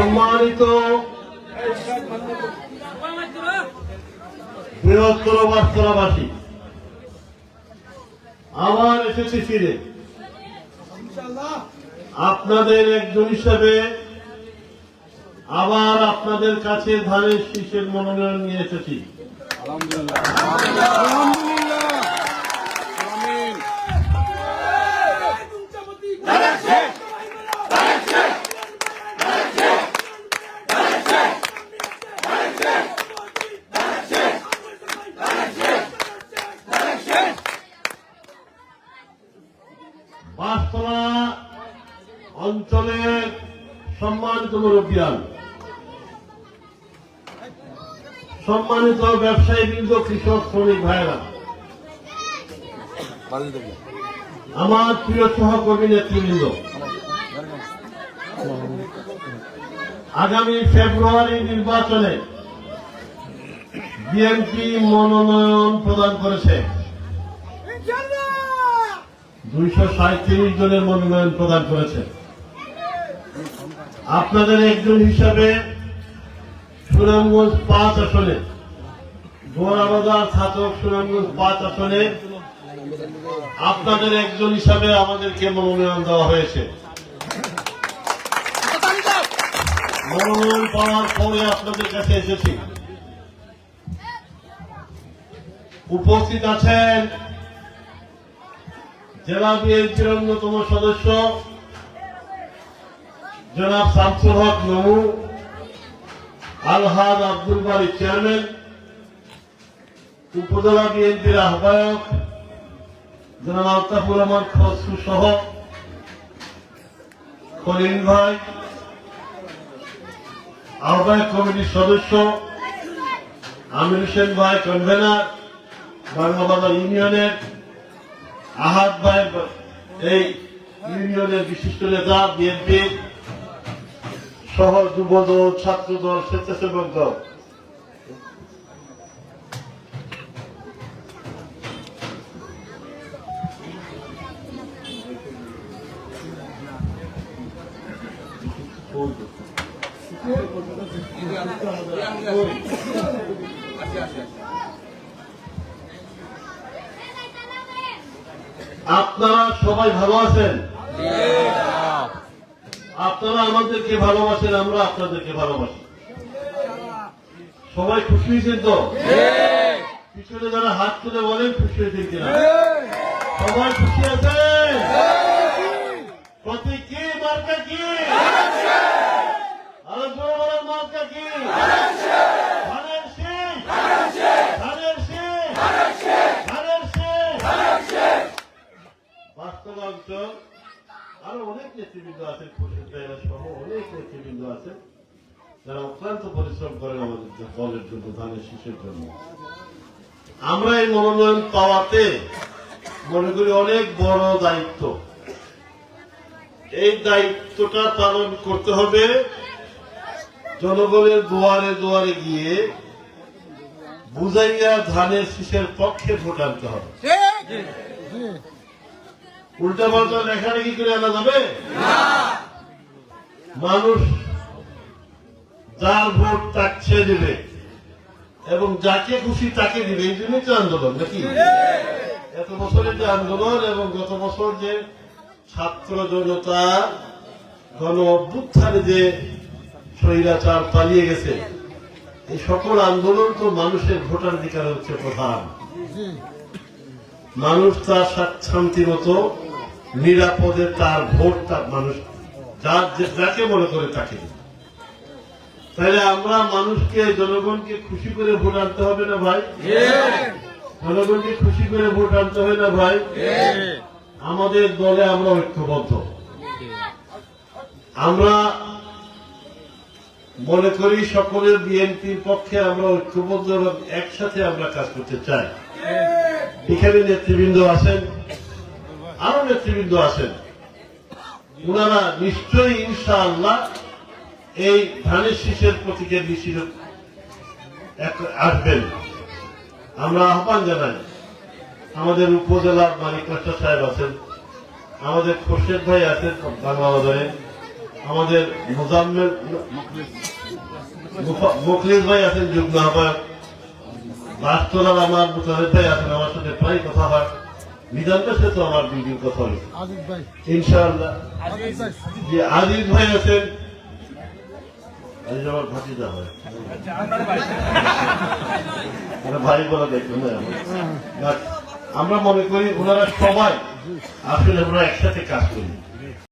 সম্মানিত বৃহত্তর বাস্তরাবাসী আবার এসেছি ফিরে আপনাদের একজন হিসাবে আবার আপনাদের কাছে ধানের শীষের মনোনয়ন নিয়ে এসেছি। বাস্তবা অঞ্চলের সম্মানিত মুরব্বিয়ান, সম্মানিত ব্যবসায়ী বৃন্দ কৃষক, শ্রমিক ভাইরা আমার প্রিয় সহকর্মী নেতৃবৃন্দ, আগামী ফেব্রুয়ারি নির্বাচনে বিএনপি মনোনয়ন প্রদান করেছে। দুইশো সাঁত্রিশ জনের মনোনয়ন প্রদান করেছে আপনাদের একজন হিসাবে সুনামগঞ্জ পাঁচ আসনে গোড়াবাজার ছাত্রক সুনামগঞ্জ পাঁচ আসনে আপনাদের একজন হিসাবে আমাদেরকে মনোনয়ন দেওয়া হয়েছে। মনোনয়ন পাওয়ার পরে আপনাদের কাছে এসেছি। উপস্থিত আছেন জেলা বিএনপির অন্যতম সদস্য, জনাব শামসুল হক নমু, আলহাদ আব্দুল বারি চেয়ারম্যান, উপজেলা বিএনপির আহ্বায়ক, জনাব আলতাফুর রহমান খসরু সহ খলিল ভাই, আহ্বায়ক কমিটির সদস্য, আমির হোসেন ভাই কনভেনার, বাংলাবাজার ইউনিয়নের আহাদ ভাই এই ইউনিয়নের বিশিষ্ট নেতা বিএনপি সহ যুবদল ছাত্রদল স্বেচ্ছাসেবক দল। আপনারা সবাই ভালো আছেন? আপনারা আমাদেরকে ভালোবাসেন আমরা আপনাদেরকে ভালোবাসি। সবাই খুশি হয়েছেন তো? পিছনে যারা হাত তুলে বলেন খুশি হয়েছেন কিনা? সবাই খুশি আছেন প্রতীক কি মার্কা কি আরও জোরে বলেন মার্কা কি ধানের সিং ধানের সিং ধানের সিং বাস্তব অঞ্চল আরও অনেক নেতৃবৃন্দ আছেন সহ অনেক নেতৃবৃন্দ আছেন যারা অক্লান্ত পরিশ্রম করেন আমাদের দলের জন্য ধানের শীষের জন্য আমরা এই মনোনয়ন পাওয়াতে মনে করি অনেক বড় দায়িত্ব এই দায়িত্বটা পালন করতে হবে জনগণের দুয়ারে দুয়ারে গিয়ে বুঝাইয়া ধানের শীষের পক্ষে ভোট আনতে হবে উল্টা পাল্টা লেখালেখি করে আনা যাবে? মানুষ যার ভোট তাকে দিবে এবং যাকে খুশি তাকে দিবে এই জন্যই তো আন্দোলন নাকি? এত বছরের যে আন্দোলন এবং গত বছর যে ছাত্র জনতা গণ অভ্যুত্থানে যে স্বৈরাচার পালিয়ে গেছে এই সকল আন্দোলন তো মানুষের ভোটাধিকার হচ্ছে প্রধান। মানুষ তার শান্তি মতো নিরাপদে তার ভোট তার মানুষ যার যাকে মনে করে তাকে তাহলে আমরা মানুষকে, জনগণকে খুশি করে ভোট আনতে হবে না ভাই? জনগণকে খুশি করে ভোট আনতে হবে না ভাই? আমাদের দলে আমরা ঐক্যবদ্ধ। আমরা মনে করি সকলের বিএনপির পক্ষে আমরা ঐক্যবদ্ধ এবং একসাথে আমরা কাজ করতে চাই। এখানে নেতৃবৃন্দ আছেন আরও নেতৃবৃন্দ আছেন ওনারা নিশ্চয়ই ইনশাআল্লাহ এই ধানের শীষের প্রতীকের মিছিল আসবেন। আমরা আহ্বান জানাই, আমাদের উপজেলার মানিক মাস্টার সাহেব আছেন, আমাদের খোরশেদ ভাই আছেন বাংলা বাজারে, আমাদের মোজাম্মেল মুখলিস ভাই আছেন যুগ্ম আহ্বায়ক রাষ্ট্রাল আমার মুতাহিদ ভাই আছেন আমার সাথে প্রায় কথা হয়। তো আমার দুই দিন কথা হয়েছে আজিজ ইনশাআল্লাহ। ভাই। যে আজিজ ভাই আছেন আজিজ আমার ভাতিজা হয়। মানে ভাই বলা আমরা মনে করি ওনারা সবাই আসলে আমরা একসাথে কাজ করি।